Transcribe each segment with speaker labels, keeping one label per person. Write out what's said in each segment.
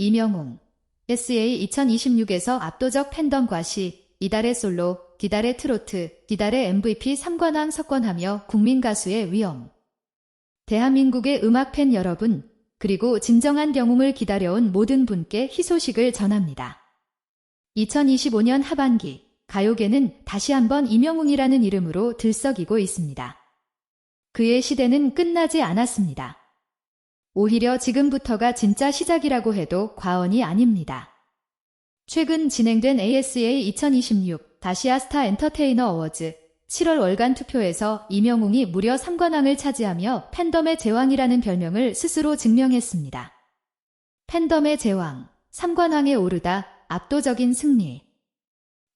Speaker 1: 이명웅 SA 2026에서 압도적 팬덤 과시, 이달의 솔로, 디달의 트로트, 디달의 MVP 3관왕 석권하며 국민 가수의 위엄. 대한민국의 음악 팬 여러분, 그리고 진정한 영웅을 기다려온 모든 분께 희소식을 전합니다. 2025년 하반기, 가요계는 다시 한번 이명웅이라는 이름으로 들썩이고 있습니다. 그의 시대는 끝나지 않았습니다. 오히려 지금부터가 진짜 시작이라고 해도 과언이 아닙니다. 최근 진행된 ASA 2026 다시아 스타 엔터테이너 어워즈 7월 월간 투표에서 이명웅이 무려 3관왕을 차지하며 팬덤의 제왕이라는 별명을 스스로 증명했습니다. 팬덤의 제왕, 3관왕에 오르다 압도적인 승리.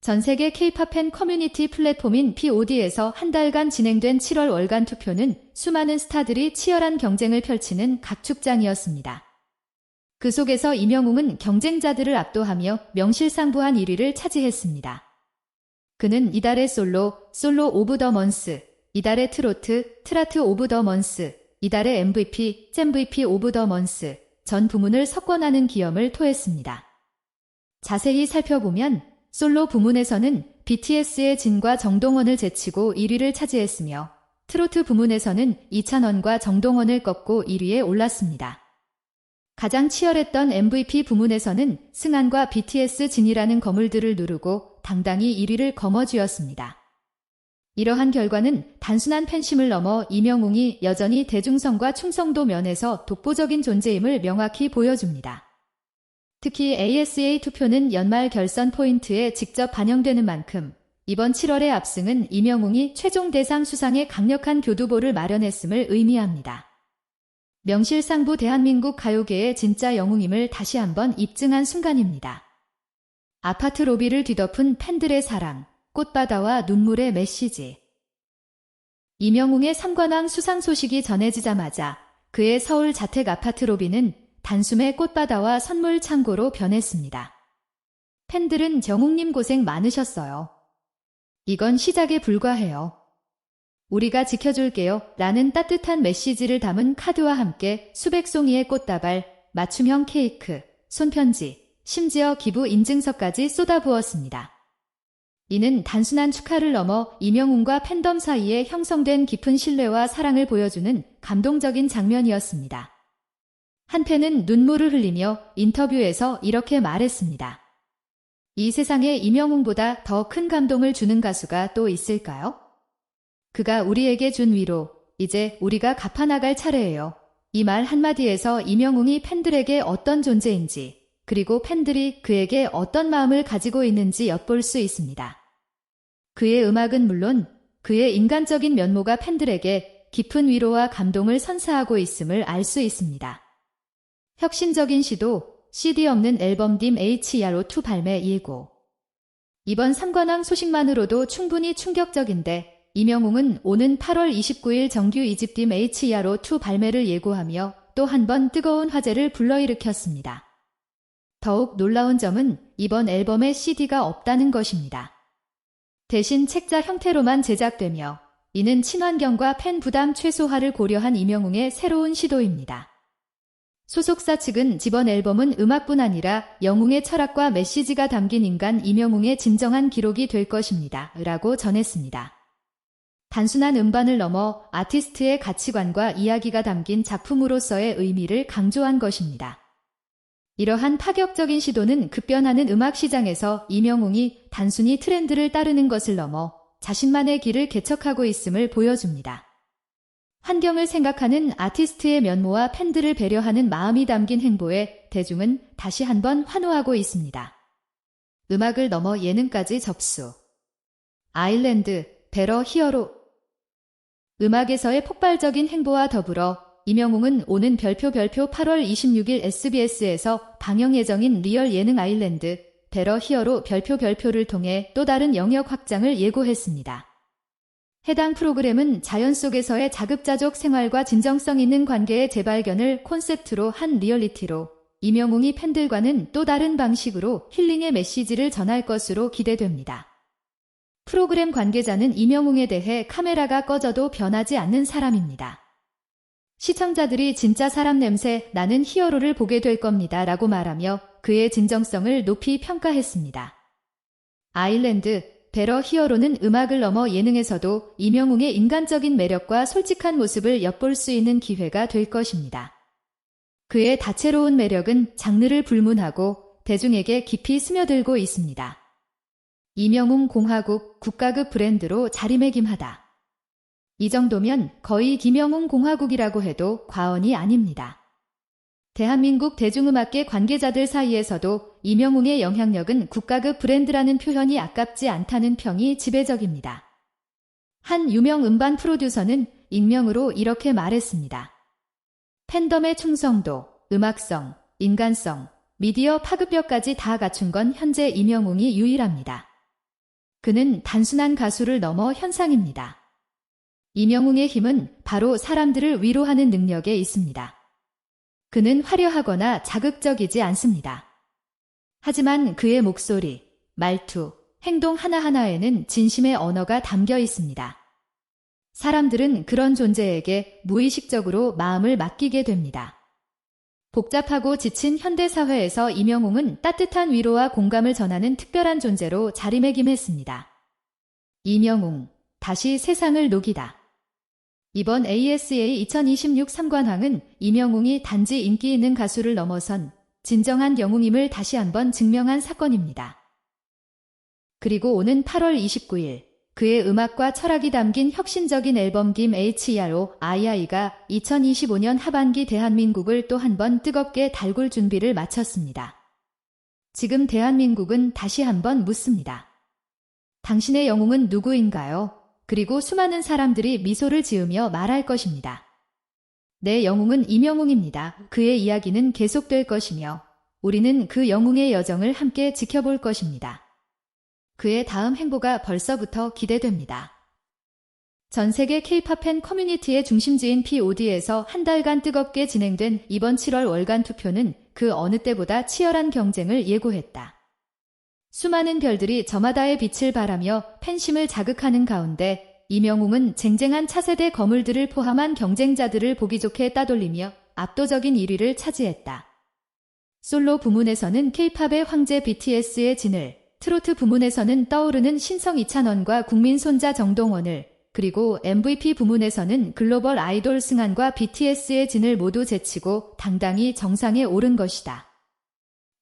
Speaker 1: 전 세계 케이팝 팬 커뮤니티 플랫폼인 POD에서 한 달간 진행된 7월 월간 투표는 수많은 스타들이 치열한 경쟁을 펼치는 각축장이었습니다. 그 속에서 이명웅은 경쟁자들을 압도하며 명실상부한 1위를 차지했습니다. 그는 이달의 솔로, 솔로 오브 더 먼스, 이달의 트로트, 트라트 오브 더 먼스, 이달의 MVP, 잼VP 오브 더 먼스, 전 부문을 석권하는 기염을 토했습니다. 자세히 살펴보면 솔로 부문에서는 BTS의 진과 정동원을 제치고 1위를 차지했으며 트로트 부문에서는 이찬원과 정동원을 꺾고 1위에 올랐습니다. 가장 치열했던 MVP 부문에서는 승한과 BTS 진이라는 거물들을 누르고 당당히 1위를 거머쥐었습니다. 이러한 결과는 단순한 팬심을 넘어 이명웅이 여전히 대중성과 충성도 면에서 독보적인 존재임을 명확히 보여줍니다. 특히 ASA 투표는 연말 결선 포인트에 직접 반영되는 만큼 이번 7월의 압승은 이명웅이 최종 대상 수상에 강력한 교두보를 마련했음을 의미합니다. 명실상부 대한민국 가요계의 진짜 영웅임을 다시 한번 입증한 순간입니다. 아파트 로비를 뒤덮은 팬들의 사랑, 꽃바다와 눈물의 메시지. 이명웅의 삼관왕 수상 소식이 전해지자마자 그의 서울 자택 아파트 로비는 단숨에 꽃바다와 선물 창고로 변했습니다. 팬들은 정웅님 고생 많으셨어요. 이건 시작에 불과해요. 우리가 지켜줄게요. 라는 따뜻한 메시지를 담은 카드와 함께 수백 송이의 꽃다발, 맞춤형 케이크, 손편지, 심지어 기부 인증서까지 쏟아부었습니다. 이는 단순한 축하를 넘어 이명웅과 팬덤 사이에 형성된 깊은 신뢰와 사랑을 보여주는 감동적인 장면이었습니다. 한 팬은 눈물을 흘리며 인터뷰에서 이렇게 말했습니다. 이 세상에 이명웅보다 더 큰 감동을 주는 가수가 또 있을까요? 그가 우리에게 준 위로, 이제 우리가 갚아나갈 차례예요. 이 말 한마디에서 이명웅이 팬들에게 어떤 존재인지, 그리고 팬들이 그에게 어떤 마음을 가지고 있는지 엿볼 수 있습니다. 그의 음악은 물론 그의 인간적인 면모가 팬들에게 깊은 위로와 감동을 선사하고 있음을 알 수 있습니다. 혁신적인 시도, CD 없는 앨범 딤 HRO2 발매 예고. 이번 3관왕 소식만으로도 충분히 충격적인데 이명웅은 오는 8월 29일 정규 2집팀 HERO2 발매를 예고하며 또 한 번 뜨거운 화제를 불러일으켰습니다. 더욱 놀라운 점은 이번 앨범에 CD가 없다는 것입니다. 대신 책자 형태로만 제작되며 이는 친환경과 팬 부담 최소화를 고려한 이명웅의 새로운 시도입니다. 소속사 측은 이번 앨범은 음악뿐 아니라 영웅의 철학과 메시지가 담긴 인간 이명웅의 진정한 기록이 될 것입니다. 라고 전했습니다. 단순한 음반을 넘어 아티스트의 가치관과 이야기가 담긴 작품으로서의 의미를 강조한 것입니다. 이러한 파격적인 시도는 급변하는 음악 시장에서 이명웅이 단순히 트렌드를 따르는 것을 넘어 자신만의 길을 개척하고 있음을 보여줍니다. 환경을 생각하는 아티스트의 면모와 팬들을 배려하는 마음이 담긴 행보에 대중은 다시 한번 환호하고 있습니다. 음악을 넘어 예능까지 접수. 아일랜드, 베러 히어로 음악에서의 폭발적인 행보와 더불어 이명웅은 오는 별표 별표 8월 26일 SBS에서 방영 예정인 리얼 예능 아일랜드 베러 히어로 별표 별표를 통해 또 다른 영역 확장을 예고했습니다. 해당 프로그램은 자연 속에서의 자급자족 생활과 진정성 있는 관계의 재발견을 콘셉트로 한 리얼리티로 이명웅이 팬들과는 또 다른 방식으로 힐링의 메시지를 전할 것으로 기대됩니다. 프로그램 관계자는 이명웅에 대해 카메라가 꺼져도 변하지 않는 사람입니다. 시청자들이 진짜 사람 냄새 나는 히어로를 보게 될 겁니다. 라고 말하며 그의 진정성을 높이 평가했습니다. 아일랜드, 베러 히어로는 음악을 넘어 예능에서도 이명웅의 인간적인 매력과 솔직한 모습을 엿볼 수 있는 기회가 될 것입니다. 그의 다채로운 매력은 장르를 불문하고 대중에게 깊이 스며들고 있습니다. 이명웅 공화국 국가급 브랜드로 자리매김하다. 이 정도면 거의 김영웅 공화국이라고 해도 과언이 아닙니다. 대한민국 대중음악계 관계자들 사이에서도 이명웅의 영향력은 국가급 브랜드라는 표현이 아깝지 않다는 평이 지배적입니다. 한 유명 음반 프로듀서는 익명으로 이렇게 말했습니다. 팬덤의 충성도, 음악성, 인간성, 미디어 파급력까지 다 갖춘 건 현재 이명웅이 유일합니다. 그는 단순한 가수를 넘어 현상입니다. 이명웅의 힘은 바로 사람들을 위로하는 능력에 있습니다. 그는 화려하거나 자극적이지 않습니다. 하지만 그의 목소리, 말투, 행동 하나하나에는 진심의 언어가 담겨 있습니다. 사람들은 그런 존재에게 무의식적으로 마음을 맡기게 됩니다. 복잡하고 지친 현대사회에서 이명웅은 따뜻한 위로와 공감을 전하는 특별한 존재로 자리매김했습니다. 이명웅, 다시 세상을 녹이다. 이번 ASA 2026 3관왕은 이명웅이 단지 인기 있는 가수를 넘어선 진정한 영웅임을 다시 한번 증명한 사건입니다. 그리고 오는 8월 29일 그의 음악과 철학이 담긴 혁신적인 앨범 김 HERO II가 2025년 하반기 대한민국을 또 한 번 뜨겁게 달굴 준비를 마쳤습니다. 지금 대한민국은 다시 한번 묻습니다. 당신의 영웅은 누구인가요? 그리고 수많은 사람들이 미소를 지으며 말할 것입니다. 내 영웅은 이명웅입니다. 그의 이야기는 계속될 것이며 우리는 그 영웅의 여정을 함께 지켜볼 것입니다. 그의 다음 행보가 벌써부터 기대됩니다. 전 세계 케이팝 팬 커뮤니티의 중심지인 POD에서 한 달간 뜨겁게 진행된 이번 7월 월간 투표는 그 어느 때보다 치열한 경쟁을 예고했다. 수많은 별들이 저마다의 빛을 발하며 팬심을 자극하는 가운데 이명웅은 쟁쟁한 차세대 거물들을 포함한 경쟁자들을 보기 좋게 따돌리며 압도적인 1위를 차지했다. 솔로 부문에서는 케이팝의 황제 BTS의 진을, 트로트 부문에서는 떠오르는 신성 이찬원과 국민 손자 정동원을, 그리고 MVP 부문에서는 글로벌 아이돌 승한과 BTS의 진을 모두 제치고 당당히 정상에 오른 것이다.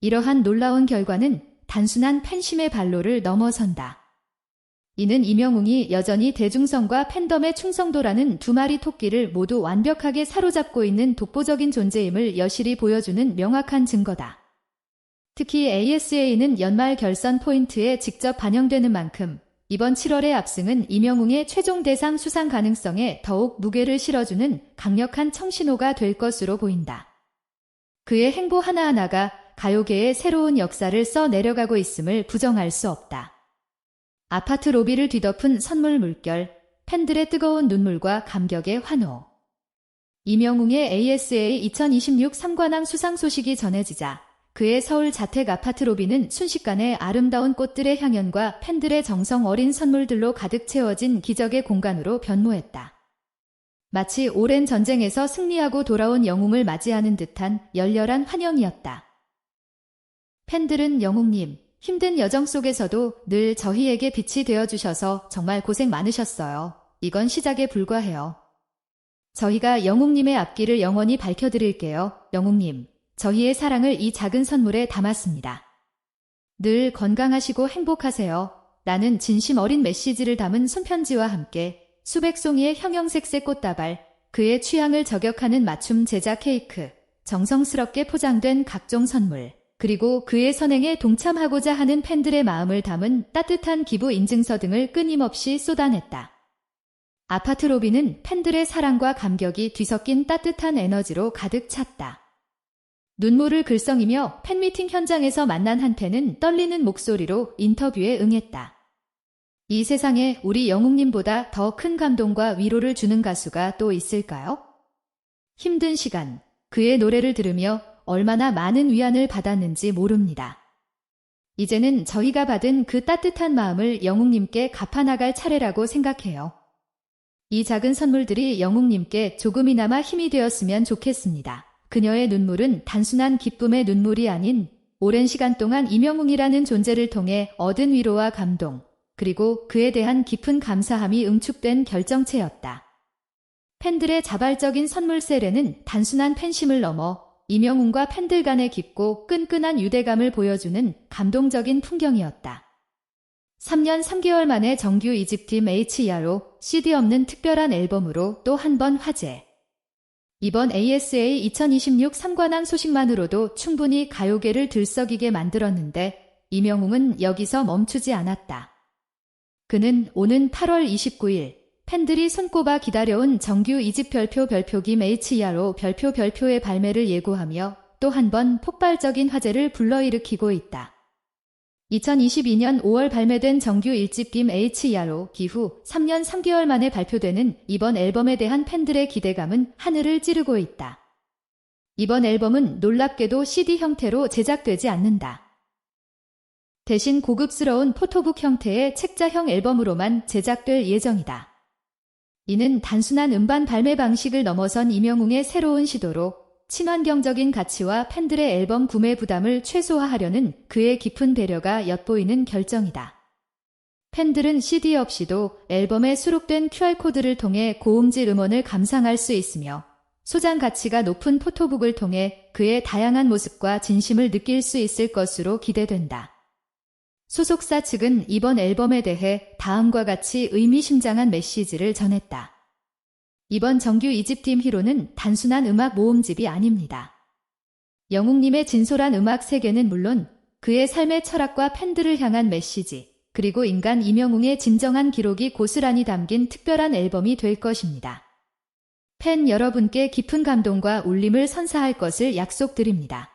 Speaker 1: 이러한 놀라운 결과는 단순한 팬심의 발로를 넘어선다. 이는 이명웅이 여전히 대중성과 팬덤의 충성도라는 두 마리 토끼를 모두 완벽하게 사로잡고 있는 독보적인 존재임을 여실히 보여주는 명확한 증거다. 특히 ASA는 연말 결선 포인트에 직접 반영되는 만큼 이번 7월의 압승은 이명웅의 최종 대상 수상 가능성에 더욱 무게를 실어주는 강력한 청신호가 될 것으로 보인다. 그의 행보 하나하나가 가요계의 새로운 역사를 써 내려가고 있음을 부정할 수 없다. 아파트 로비를 뒤덮은 선물 물결, 팬들의 뜨거운 눈물과 감격의 환호. 이명웅의 ASA 2026 3관왕 수상 소식이 전해지자 그의 서울 자택 아파트 로비는 순식간에 아름다운 꽃들의 향연과 팬들의 정성 어린 선물들로 가득 채워진 기적의 공간으로 변모했다. 마치 오랜 전쟁에서 승리하고 돌아온 영웅을 맞이하는 듯한 열렬한 환영이었다. 팬들은 영웅님, 힘든 여정 속에서도 늘 저희에게 빛이 되어주셔서 정말 고생 많으셨어요. 이건 시작에 불과해요. 저희가 영웅님의 앞길을 영원히 밝혀드릴게요. 영웅님, 저희의 사랑을 이 작은 선물에 담았습니다. 늘 건강하시고 행복하세요. 나는 진심 어린 메시지를 담은 손편지와 함께 수백 송이의 형형색색 꽃다발, 그의 취향을 저격하는 맞춤 제작 케이크, 정성스럽게 포장된 각종 선물, 그리고 그의 선행에 동참하고자 하는 팬들의 마음을 담은 따뜻한 기부 인증서 등을 끊임없이 쏟아냈다. 아파트 로비는 팬들의 사랑과 감격이 뒤섞인 따뜻한 에너지로 가득 찼다. 눈물을 글썽이며 팬미팅 현장에서 만난 한 팬은 떨리는 목소리로 인터뷰에 응했다. 이 세상에 우리 영웅님보다 더 큰 감동과 위로를 주는 가수가 또 있을까요? 힘든 시간, 그의 노래를 들으며 얼마나 많은 위안을 받았는지 모릅니다. 이제는 저희가 받은 그 따뜻한 마음을 영웅님께 갚아나갈 차례라고 생각해요. 이 작은 선물들이 영웅님께 조금이나마 힘이 되었으면 좋겠습니다. 그녀의 눈물은 단순한 기쁨의 눈물이 아닌 오랜 시간 동안 이명웅이라는 존재를 통해 얻은 위로와 감동, 그리고 그에 대한 깊은 감사함이 응축된 결정체였다. 팬들의 자발적인 선물 세례는 단순한 팬심을 넘어 이명웅과 팬들 간의 깊고 끈끈한 유대감을 보여주는 감동적인 풍경이었다. 3년 3개월 만에 정규 2집팀 HER로 CD 없는 특별한 앨범으로 또 한 번 화제. 이번 ASA 2026 3관왕 소식만으로도 충분히 가요계를 들썩이게 만들었는데 이명웅은 여기서 멈추지 않았다. 그는 오는 8월 29일 팬들이 손꼽아 기다려온 정규 2집 별표 별표김 HER로 별표 별표의 발매를 예고하며 또 한 번 폭발적인 화제를 불러일으키고 있다. 2022년 5월 발매된 정규 1집 김 HER로 기후 3년 3개월 만에 발표되는 이번 앨범에 대한 팬들의 기대감은 하늘을 찌르고 있다. 이번 앨범은 놀랍게도 CD 형태로 제작되지 않는다. 대신 고급스러운 포토북 형태의 책자형 앨범으로만 제작될 예정이다. 이는 단순한 음반 발매 방식을 넘어선 이명웅의 새로운 시도로 친환경적인 가치와 팬들의 앨범 구매 부담을 최소화하려는 그의 깊은 배려가 엿보이는 결정이다. 팬들은 CD 없이도 앨범에 수록된 QR코드를 통해 고음질 음원을 감상할 수 있으며 소장 가치가 높은 포토북을 통해 그의 다양한 모습과 진심을 느낄 수 있을 것으로 기대된다. 소속사 측은 이번 앨범에 대해 다음과 같이 의미심장한 메시지를 전했다. 이번 정규 2집팀 히로는 단순한 음악 모음집이 아닙니다. 영웅님의 진솔한 음악 세계는 물론 그의 삶의 철학과 팬들을 향한 메시지, 그리고 인간 이명웅의 진정한 기록이 고스란히 담긴 특별한 앨범이 될 것입니다. 팬 여러분께 깊은 감동과 울림을 선사할 것을 약속드립니다.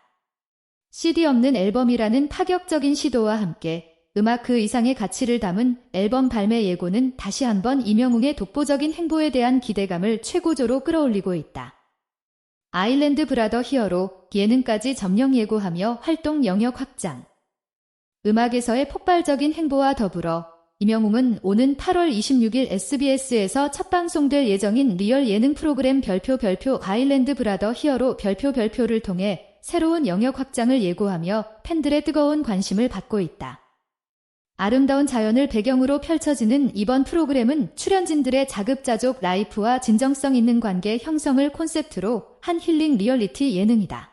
Speaker 1: CD 없는 앨범이라는 파격적인 시도와 함께 음악 그 이상의 가치를 담은 앨범 발매 예고는 다시 한번 이명웅의 독보적인 행보에 대한 기대감을 최고조로 끌어올리고 있다. 아일랜드 브라더 히어로 예능까지 점령 예고하며 활동 영역 확장. 음악에서의 폭발적인 행보와 더불어 이명웅은 오는 8월 26일 SBS에서 첫 방송될 예정인 리얼 예능 프로그램 별표 별표 아일랜드 브라더 히어로 별표 별표를 통해 새로운 영역 확장을 예고하며 팬들의 뜨거운 관심을 받고 있다. 아름다운 자연을 배경으로 펼쳐지는 이번 프로그램은 출연진들의 자급자족 라이프와 진정성 있는 관계 형성을 콘셉트로 한 힐링 리얼리티 예능이다.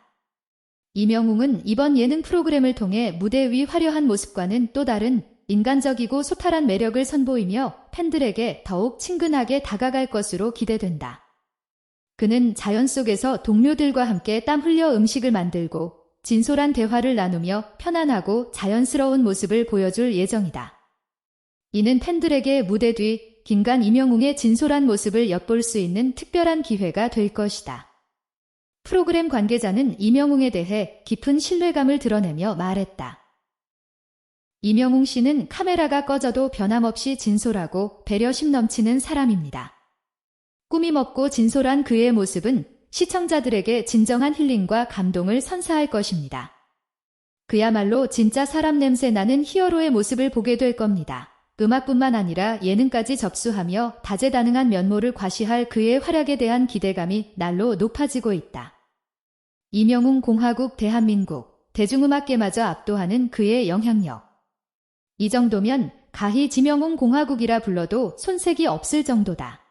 Speaker 1: 이명웅은 이번 예능 프로그램을 통해 무대 위 화려한 모습과는 또 다른 인간적이고 소탈한 매력을 선보이며 팬들에게 더욱 친근하게 다가갈 것으로 기대된다. 그는 자연 속에서 동료들과 함께 땀 흘려 음식을 만들고 진솔한 대화를 나누며 편안하고 자연스러운 모습을 보여줄 예정이다. 이는 팬들에게 무대 뒤 김간 이명웅의 진솔한 모습을 엿볼 수 있는 특별한 기회가 될 것이다. 프로그램 관계자는 이명웅에 대해 깊은 신뢰감을 드러내며 말했다. 이명웅 씨는 카메라가 꺼져도 변함없이 진솔하고 배려심 넘치는 사람입니다. 꾸밈 없고 진솔한 그의 모습은 시청자들에게 진정한 힐링과 감동을 선사할 것입니다. 그야말로 진짜 사람 냄새 나는 히어로의 모습을 보게 될 겁니다. 음악뿐만 아니라 예능까지 접수하며 다재다능한 면모를 과시할 그의 활약에 대한 기대감이 날로 높아지고 있다. 이명웅 공화국 대한민국 대중음악계마저 압도하는 그의 영향력. 이 정도면 가히 지명웅 공화국이라 불러도 손색이 없을 정도다.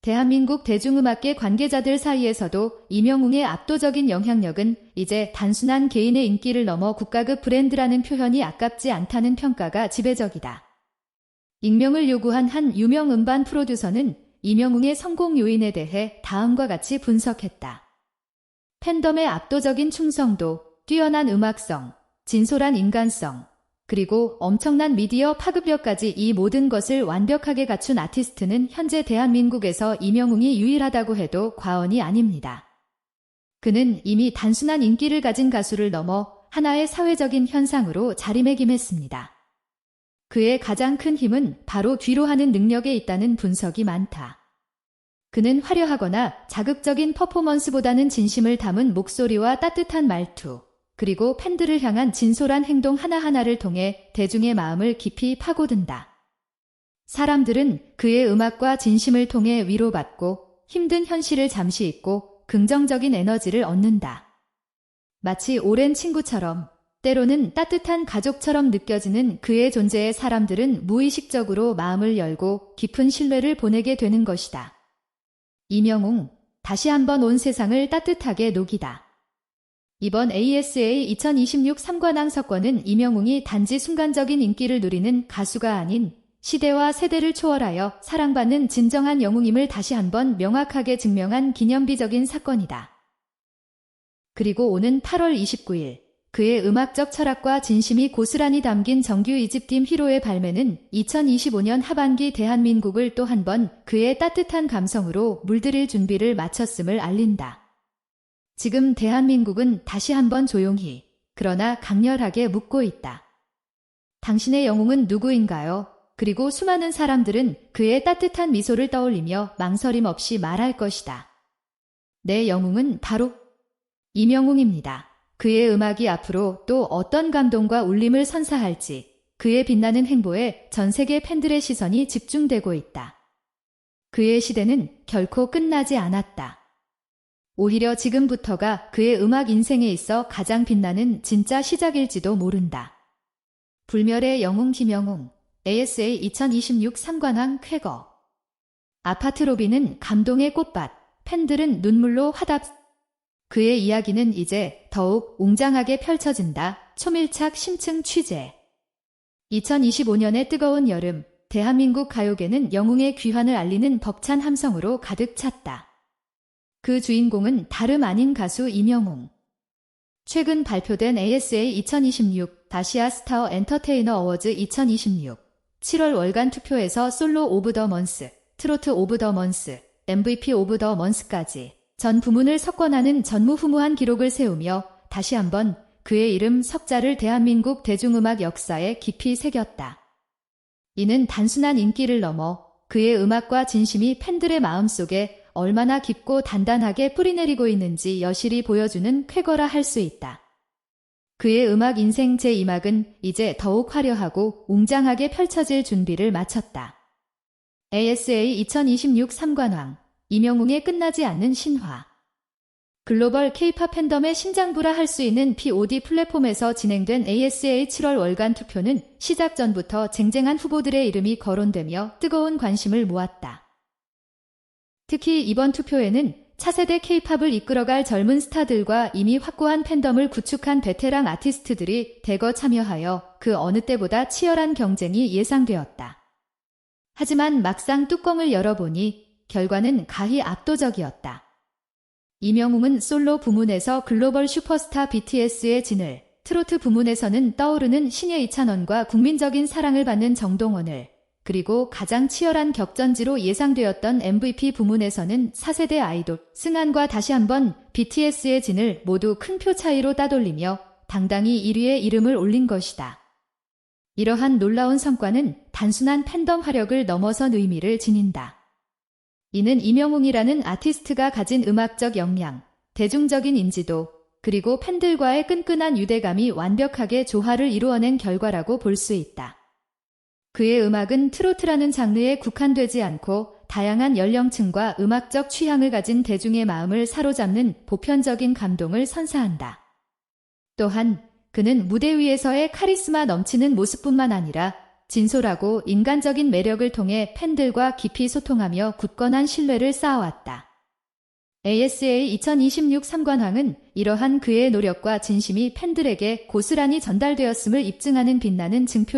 Speaker 1: 대한민국 대중음악계 관계자들 사이에서도 이명웅의 압도적인 영향력은 이제 단순한 개인의 인기를 넘어 국가급 브랜드라는 표현이 아깝지 않다는 평가가 지배적이다. 익명을 요구한 한 유명 음반 프로듀서는 이명웅의 성공 요인에 대해 다음과 같이 분석했다. 팬덤의 압도적인 충성도, 뛰어난 음악성, 진솔한 인간성, 그리고 엄청난 미디어 파급력까지 이 모든 것을 완벽하게 갖춘 아티스트는 현재 대한민국에서 이명웅이 유일하다고 해도 과언이 아닙니다. 그는 이미 단순한 인기를 가진 가수를 넘어 하나의 사회적인 현상으로 자리매김했습니다. 그의 가장 큰 힘은 바로 뒤로 하는 능력에 있다는 분석이 많다. 그는 화려하거나 자극적인 퍼포먼스보다는 진심을 담은 목소리와 따뜻한 말투, 그리고 팬들을 향한 진솔한 행동 하나하나를 통해 대중의 마음을 깊이 파고든다. 사람들은 그의 음악과 진심을 통해 위로받고 힘든 현실을 잠시 잊고 긍정적인 에너지를 얻는다. 마치 오랜 친구처럼 때로는 따뜻한 가족처럼 느껴지는 그의 존재에 사람들은 무의식적으로 마음을 열고 깊은 신뢰를 보내게 되는 것이다. 이명웅, 다시 한번 온 세상을 따뜻하게 녹이다. 이번 ASA 2026 3관왕 석권은 이명웅이 단지 순간적인 인기를 누리는 가수가 아닌 시대와 세대를 초월하여 사랑받는 진정한 영웅임을 다시 한번 명확하게 증명한 기념비적인 사건이다. 그리고 오는 8월 29일 그의 음악적 철학과 진심이 고스란히 담긴 정규 2집팀 히로의 발매는 2025년 하반기 대한민국을 또 한 번 그의 따뜻한 감성으로 물들일 준비를 마쳤음을 알린다. 지금 대한민국은 다시 한번 조용히 그러나 강렬하게 묻고 있다. 당신의 영웅은 누구인가요? 그리고 수많은 사람들은 그의 따뜻한 미소를 떠올리며 망설임 없이 말할 것이다. 내 영웅은 바로 이명웅입니다. 그의 음악이 앞으로 또 어떤 감동과 울림을 선사할지 그의 빛나는 행보에 전 세계 팬들의 시선이 집중되고 있다. 그의 시대는 결코 끝나지 않았다. 오히려 지금부터가 그의 음악 인생에 있어 가장 빛나는 진짜 시작일지도 모른다. 불멸의 영웅 김영웅 ASA 2026 3관왕 쾌거 아파트 로비는 감동의 꽃밭, 팬들은 눈물로 화답 그의 이야기는 이제 더욱 웅장하게 펼쳐진다. 초밀착 심층 취재. 2025년의 뜨거운 여름, 대한민국 가요계는 영웅의 귀환을 알리는 벅찬 함성으로 가득 찼다. 그 주인공은 다름 아닌 가수 이명웅. 최근 발표된 ASA 2026 다시아 스타어 엔터테이너 어워즈 2026 7월 월간 투표에서 솔로 오브 더 먼스, 트로트 오브 더 먼스, MVP 오브 더 먼스까지 전 부문을 석권하는 전무후무한 기록을 세우며 다시 한번 그의 이름 석자를 대한민국 대중음악 역사에 깊이 새겼다. 이는 단순한 인기를 넘어 그의 음악과 진심이 팬들의 마음속에 얼마나 깊고 단단하게 뿌리내리고 있는지 여실히 보여주는 쾌거라 할 수 있다. 그의 음악 인생 제2막은 이제 더욱 화려하고 웅장하게 펼쳐질 준비를 마쳤다. ASA 2026 3관왕 이명웅의 끝나지 않는 신화. 글로벌 케이팝 팬덤의 심장부라 할 수 있는 POD 플랫폼에서 진행된 ASA 7월 월간 투표는 시작 전부터 쟁쟁한 후보들의 이름이 거론되며 뜨거운 관심을 모았다. 특히 이번 투표에는 차세대 케이팝을 이끌어갈 젊은 스타들과 이미 확고한 팬덤을 구축한 베테랑 아티스트들이 대거 참여하여 그 어느 때보다 치열한 경쟁이 예상되었다. 하지만 막상 뚜껑을 열어보니 결과는 가히 압도적이었다. 이명웅은 솔로 부문에서 글로벌 슈퍼스타 BTS의 진을, 트로트 부문에서는 떠오르는 신예 이찬원과 국민적인 사랑을 받는 정동원을, 그리고 가장 치열한 격전지로 예상되었던 MVP 부문에서는 4세대 아이돌 승한과 다시 한번 BTS의 진을 모두 큰 표 차이로 따돌리며 당당히 1위에 이름을 올린 것이다. 이러한 놀라운 성과는 단순한 팬덤 화력을 넘어선 의미를 지닌다. 이는 이명웅이라는 아티스트가 가진 음악적 역량, 대중적인 인지도, 그리고 팬들과의 끈끈한 유대감이 완벽하게 조화를 이루어낸 결과라고 볼 수 있다. 그의 음악은 트로트라는 장르에 국한되지 않고 다양한 연령층과 음악적 취향을 가진 대중의 마음을 사로잡는 보편적인 감동을 선사한다. 또한 그는 무대 위에서의 카리스마 넘치는 모습뿐만 아니라 진솔하고 인간적인 매력을 통해 팬들과 깊이 소통하며 굳건한 신뢰를 쌓아왔다. ASA 2026 3관왕은 이러한 그의 노력과 진심이 팬들에게 고스란히 전달되었음을 입증하는 빛나는 증표